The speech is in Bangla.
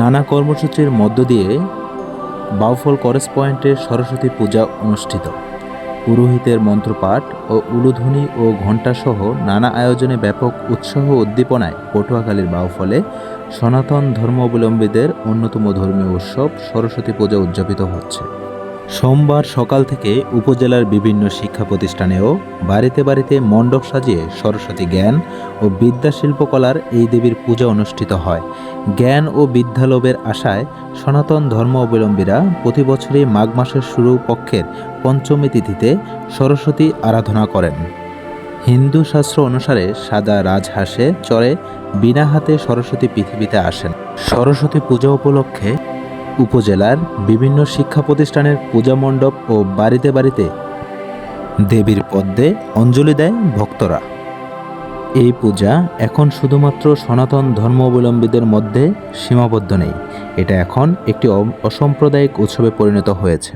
নানা কর্মসূচির মধ্য দিয়ে বাউফল করেস পয়েন্টে সরস্বতী পূজা অনুষ্ঠিত। পুরোহিতের মন্ত্রপাঠ ও উলুধ্বনি ও ঘণ্টাসহ নানা আয়োজনে ব্যাপক উৎসাহ উদ্দীপনায় পটুয়াখালীর বাউফলে সনাতন ধর্মাবলম্বীদের অন্যতম ধর্মীয় উৎসব সরস্বতী পূজা উদযাপিত হচ্ছে। সোমবার সকাল থেকে উপজেলার বিভিন্ন শিক্ষা প্রতিষ্ঠানেও বাড়িতে বাড়িতে মণ্ডপ সাজিয়ে সরস্বতী জ্ঞান ও বিদ্যা শিল্পকলার এই দেবীর পূজা অনুষ্ঠিত হয়। জ্ঞান ও বিদ্যালোভের আশায় সনাতন ধর্ম অবলম্বীরা প্রতি বছরই মাঘ মাসের শুরু পক্ষের পঞ্চমী তিথিতে সরস্বতী আরাধনা করেন। হিন্দু শাস্ত্র অনুসারে সাদা রাজহাঁসে চড়ে বিনা হাতে সরস্বতী পৃথিবীতে আসেন। সরস্বতী পূজা উপলক্ষে উপজেলার বিভিন্ন শিক্ষা প্রতিষ্ঠানের পূজা মণ্ডপ ও বাড়িতে বাড়িতে দেবীর পদ্মে অঞ্জলি দেয় ভক্তরা। এই পূজা এখন শুধুমাত্র সনাতন ধর্মাবলম্বীদের মধ্যে সীমাবদ্ধ নেই, এটা এখন একটি অসাম্প্রদায়িক উৎসবে পরিণত হয়েছে।